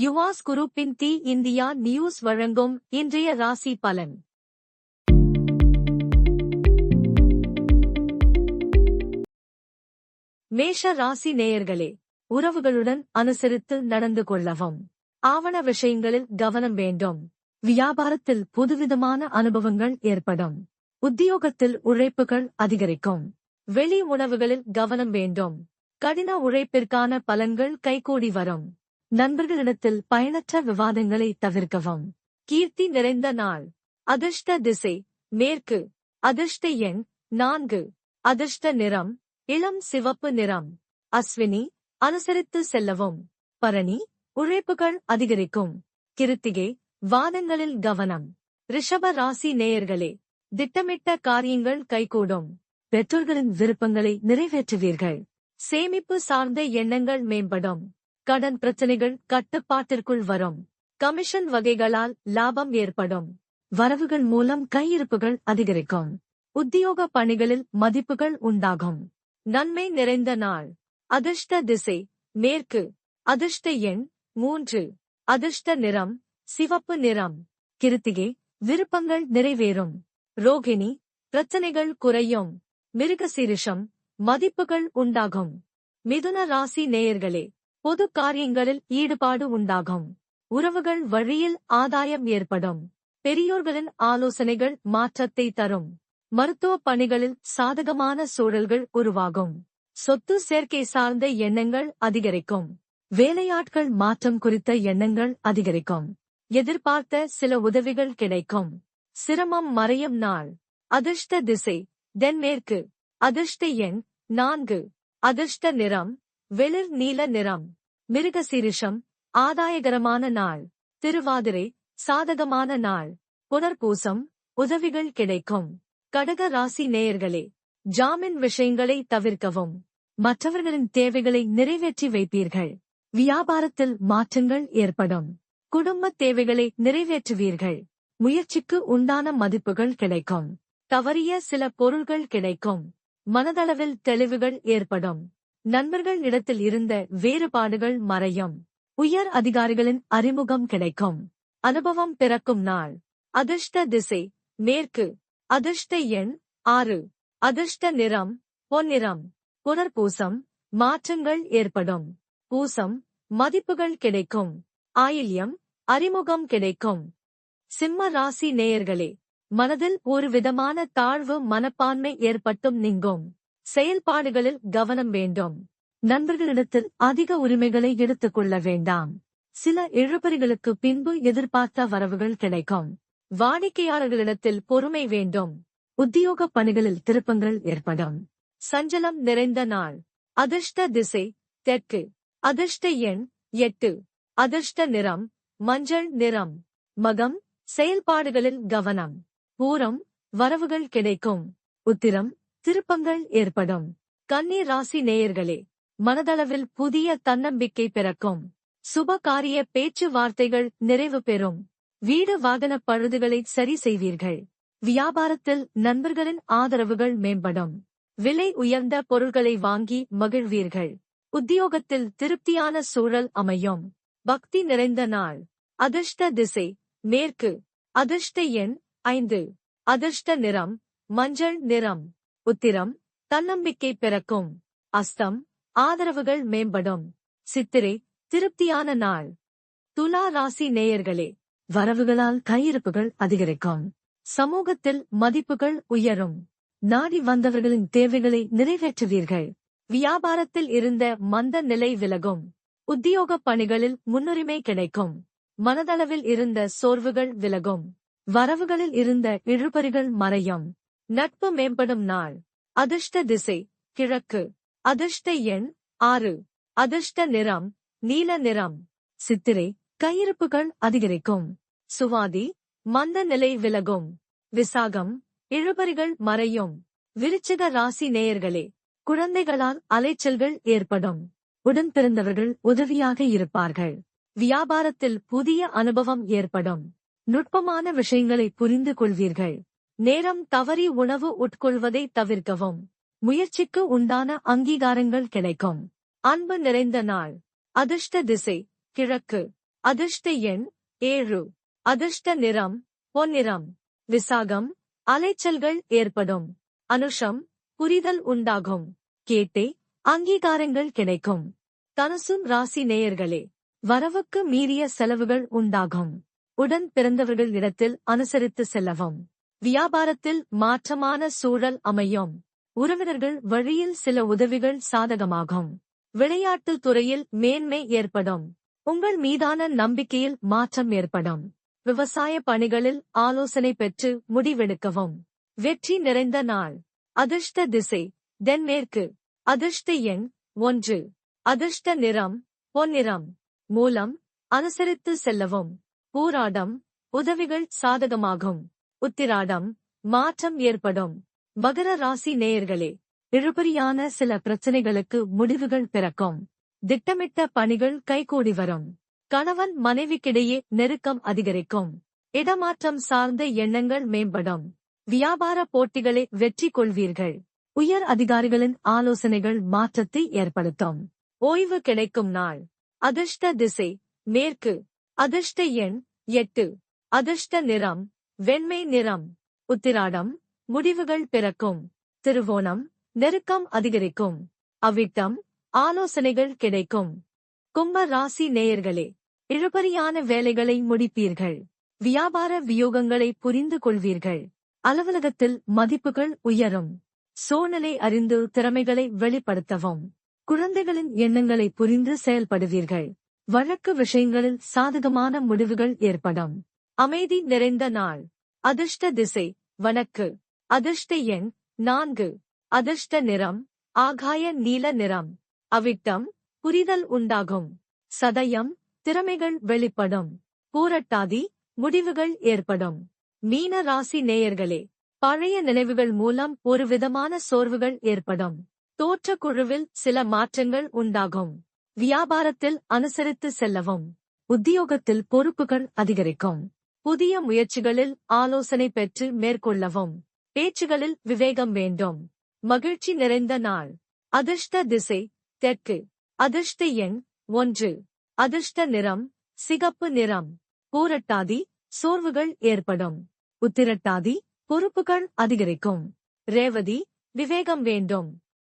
யுவாஸ் குரூப்பின் தி India news வழங்கும் இன்றைய ராசி பலன். மேஷ ராசி நேயர்களே உறவுகளுடன் அனுசரித்து நடந்து கொள்ளவும். ஆவண விஷயங்களில் கவனம் வேண்டும். வியாபாரத்தில் புதுவிதமான அனுபவங்கள் ஏற்படும். உத்தியோகத்தில் உழைப்புகள் அதிகரிக்கும். வெளி உணவுகளில் கவனம் வேண்டும். கடின உழைப்பிற்கான பலன்கள் கைகூடி வரும். நண்பர்களிடத்தில் பயனற்ற விவாதங்களை தவிர்க்கவும். கீர்த்தி நிறைந்த நாள். அதிர்ஷ்ட திசை. மேற்கு. அதிர்ஷ்ட எண். நான்கு. அதிர்ஷ்ட நிறம். இளம் சிவப்பு நிறம். அஸ்வினி அனுசரித்து செல்லவும். பரணி உழைப்புகள் அதிகரிக்கும். கிருத்திகை வாதங்களில் கவனம். ரிஷப ராசி நேயர்களே திட்டமிட்ட காரியங்கள் கைகூடும். பெற்றோர்களின் விருப்பங்களை நிறைவேற்றுவீர்கள். சேமிப்பு சார்ந்த எண்ணங்கள் மேம்படும். கடன் பிரச்சனைகள் கட்டுப்பாட்டிற்குள் வரும். கமிஷன் வகைகளால் லாபம் ஏற்படும். வரவுகள் மூலம் கையிருப்புகள் அதிகரிக்கும். உத்தியோக பணிகளில் மதிப்புகள் உண்டாகும். நன்மை நிறைந்த நாள். அதிர்ஷ்ட திசை. மேற்கு. அதிர்ஷ்ட எண் மூன்று. அதிர்ஷ்ட நிறம். சிவப்பு நிறம். கிருத்திகை. விருப்பங்கள் நிறைவேறும். ரோகிணி. பிரச்சனைகள் குறையும். மிருகசீரிஷம். மதிப்புகள் உண்டாகும். மிதுன ராசி நேயர்களே. பொது காரியங்களில் ஈடுபாடு உண்டாகும். உறவுகள் வழியில் ஆதாயம் ஏற்படும். பெரியோர்களின் ஆலோசனைகள் மாற்றத்தை தரும். மருத்துவ பணிகளில் சாதகமான சூழல்கள் உருவாகும். சொத்து சேர்க்கை சார்ந்த எண்ணங்கள் அதிகரிக்கும். வேலையாட்கள் மாற்றம் குறித்த எண்ணங்கள் அதிகரிக்கும். எதிர்பார்த்த சில உதவிகள் கிடைக்கும். சிரமம் மறையும் நாள். அதிர்ஷ்ட திசை தென்மேற்கு. அதிர்ஷ்ட எண் நான்கு. அதிர்ஷ்ட நிறம் வெளிர் நீல நிறம். மிருகசீரிஷம் ஆதாயகரமான நாள். திருவாதிரை சாதகமான நாள். புனர்பூசம் உதவிகள் கிடைக்கும். கடக ராசி நேயர்களே ஜாமீன் விஷயங்களை தவிர்க்கவும். மற்றவர்களின் தேவைகளை நிறைவேற்றி வைப்பீர்கள். வியாபாரத்தில் மாற்றங்கள் ஏற்படும். குடும்ப தேவைகளை நிறைவேற்றுவீர்கள். முயற்சிக்கு உண்டான மதிப்புகள் கிடைக்கும். தவறிய சில பொருள்கள் கிடைக்கும். மனதளவில் தெளிவுகள் ஏற்படும். நண்பர்கள் இடத்தில் இருந்த வேறுபாடுகள் மறையும். உயர் அதிகாரிகளின் அறிமுகம் கிடைக்கும். அனுபவம் பிறக்கும் நாள். அதிர்ஷ்ட திசை. மேற்கு. அதிர்ஷ்ட எண் ஆறு. அதிர்ஷ்ட நிறம் பொன்னிறம். புனர்பூசம். மாற்றங்கள் ஏற்படும். பூசம். மதிப்புகள் கிடைக்கும். ஆயில்யம். அறிமுகம் கிடைக்கும். சிம்ம ராசி நேயர்களே மனதில் ஒரு விதமான தாழ்வு மனப்பான்மை ஏற்பட்டும் நீங்கும். செயல்பாடுகளில் கவனம் வேண்டும். நண்பர்களிடத்தில் அதிக உரிமைகளை எடுத்துக் கொள்ள வேண்டாம். சில இழுபறிகளுக்கு பின்பு எதிர்பார்த்த வரவுகள் கிடைக்கும். வாடிக்கையாளர்களிடத்தில் பொறுமை வேண்டும். உத்தியோக பணிகளில் திருப்பங்கள் ஏற்படும். சஞ்சலம் நிறைந்த நாள். அதிர்ஷ்ட திசை தெற்கு. அதிர்ஷ்ட எண் எட்டு. அதிர்ஷ்ட நிறம் மஞ்சள் நிறம். மகம் செயல்பாடுகளில் கவனம். பூரம் வரவுகள் கிடைக்கும். உத்திரம் திருப்பங்கள் ஏற்படும். கன்னி ராசி நேயர்களே மனதளவில் புதிய தன்னம்பிக்கை பிறக்கும். சுப காரிய பேச்சுவார்த்தைகள் நிறைவு பெறும். வீடு வாகன பழுதுகளை சரி செய்வீர்கள். வியாபாரத்தில் நண்பர்களின் ஆதரவுகள் மேம்படும். விலை உயர்ந்த பொருள்களை வாங்கி மகிழ்வீர்கள். உத்தியோகத்தில் திருப்தியான சூழல் அமையும். பக்தி நிறைந்த நாள். அதிர்ஷ்ட திசை. மேற்கு. அதிர்ஷ்ட எண் ஐந்து. அதிர்ஷ்ட நிறம். மஞ்சள் நிறம். உத்திரம் தன்னம்பிக்கை பிறக்கும். அஸ்தம் ஆதரவுகள் மேம்படும். சித்திரை திருப்தியான நாள். துலா ராசி நேயர்களே வரவுகளால் கையிருப்புகள் அதிகரிக்கும். சமூகத்தில் மதிப்புகள் உயரும். நாடி வந்தவர்களின் தேவைகளை நிறைவேற்றுவீர்கள். வியாபாரத்தில் இருந்த மந்த நிலை விலகும். உத்தியோக பணிகளில் முன்னுரிமை கிடைக்கும். மனதளவில் இருந்த சோர்வுகள் விலகும். வரவுகளில் இருந்த இழுபறிகள் மறையும். நட்பு மேம்படும் நாள். அதிர்ஷ்ட திசை கிழக்கு. அதிர்ஷ்ட எண் ஆறு. அதிர்ஷ்ட நிறம் நீல நிறம். சித்திரை கையிருப்புகள் அதிகரிக்கும். சுவாதி மந்த நிலை விலகும். விசாகம் இழுபறிகள் மறையும். விருச்சிக ராசி நேயர்களே குழந்தைகளால் அலைச்சல்கள் ஏற்படும். உடன் பிறந்தவர்கள் உதவியாக இருப்பார்கள். வியாபாரத்தில் புதிய அனுபவம் ஏற்படும். நுட்பமான விஷயங்களை புரிந்து கொள்வீர்கள். நேரம் தவறி உணவு உட்கொள்வதை தவிர்க்கவும். முயற்சிக்கு உண்டான அங்கீகாரங்கள் கிடைக்கும். அன்பு நிறைந்த நாள். அதிர்ஷ்ட திசை. கிழக்கு. அதிர்ஷ்ட எண். ஏழு. அதிர்ஷ்ட நிறம். பொன்னிறம். விசாகம். அலைச்சல்கள் ஏற்படும். அனுஷம். புரிதல் உண்டாகும். கேட்டே. அங்கீகாரங்கள் கிடைக்கும். தனுசும் ராசி நேயர்களே. வரவுக்கு மீறிய செலவுகள் உண்டாகும். உடன் பிறந்தவர்கள் இடத்தில் அனுசரித்து செல்லவும். வியாபாரத்தில் மாற்றமான சூழல் அமையும். உறவினர்கள் வழியில் சில உதவிகள் சாதகமாகும். விளையாட்டுத் துறையில் மேன்மை ஏற்படும். உங்கள் மீதான நம்பிக்கையில் மாற்றம் ஏற்படும். விவசாய பணிகளில் ஆலோசனை பெற்று முடிவெடுக்கவும். வெற்றி நிறைந்த நாள். அதிர்ஷ்ட திசை. தென்மேற்கு. அதிர்ஷ்ட எண் ஒன்று. அதிர்ஷ்ட நிறம் பொன்னிறம் மூலம் அனுசரித்து செல்லவும். பூராடம் உதவிகள் சாதகமாகும். உத்திராடம் மாற்றம் ஏற்படும். மகர ராசி நேயர்களே இழுபறியான சில பிரச்சனைகளுக்கு முடிவுகள் பிறக்கும். திட்டமிட்ட பணிகள் கைகூடி வரும். கணவன் மனைவிக்கிடையே நெருக்கம் அதிகரிக்கும். இடமாற்றம் சார்ந்த எண்ணங்கள் மேம்படும். வியாபார போட்டிகளை வெற்றி கொள்வீர்கள். உயர் அதிகாரிகளின் ஆலோசனைகள் மாற்றத்தை ஏற்படுத்தும். ஓய்வு கிடைக்கும் நாள். அதிர்ஷ்ட திசை மேற்கு. அதிர்ஷ்ட எண் எட்டு. அதிர்ஷ்ட நிறம் வெண்மை நிறம் உத்திராடம் முடிவுகள் பிறக்கும் திருவோணம் நெருக்கம் அதிகரிக்கும் அவ்விட்டம் ஆலோசனைகள் கிடைக்கும். கும்ப ராசி நேயர்களே இழுபறியான வேலைகளை முடிப்பீர்கள். வியாபார வியோகங்களை புரிந்து கொள்வீர்கள். அலுவலகத்தில் மதிப்புகள் உயரும். சூழ்நிலை அறிந்து திறமைகளை வெளிப்படுத்தவும். குழந்தைகளின் எண்ணங்களை புரிந்து செயல்படுவீர்கள். வழக்கு விஷயங்களில் சாதகமான முடிவுகள் ஏற்படும். அமைதி நிறைந்த நாள். அதிர்ஷ்ட திசை வணக்கு. அதிர்ஷ்ட எண் நான்கு. அதிர்ஷ்ட நிறம் ஆகாய நீல நிறம். அவிட்டம் புரிதல் உண்டாகும். சதயம் திறமைகள் வெளிப்படும். பூரட்டாதி முடிவுகள் ஏற்படும். மீன ராசி நேயர்களே பழைய நினைவுகள் மூலம் ஒரு விதமான சோர்வுகள் ஏற்படும். தோற்ற குழுவில் சில மாற்றங்கள் உண்டாகும். வியாபாரத்தில் அனுசரித்து செல்லவும். உத்தியோகத்தில் பொறுப்புகள் அதிகரிக்கும். புதிய முயற்சிகளில் ஆலோசனை பெற்று மேற்கொள்ளவும். பேச்சுகளில் விவேகம் வேண்டும். மகிழ்ச்சி நிறைந்த நாள். அதிர்ஷ்ட திசை தெற்கு. அதிர்ஷ்ட எண் ஒன்று. அதிர்ஷ்ட நிறம் சிகப்பு நிறம். பூரட்டாதி சோர்வுகள் ஏற்படும். உத்திரட்டாதி பொறுப்புகள் அதிகரிக்கும். ரேவதி விவேகம் வேண்டும்.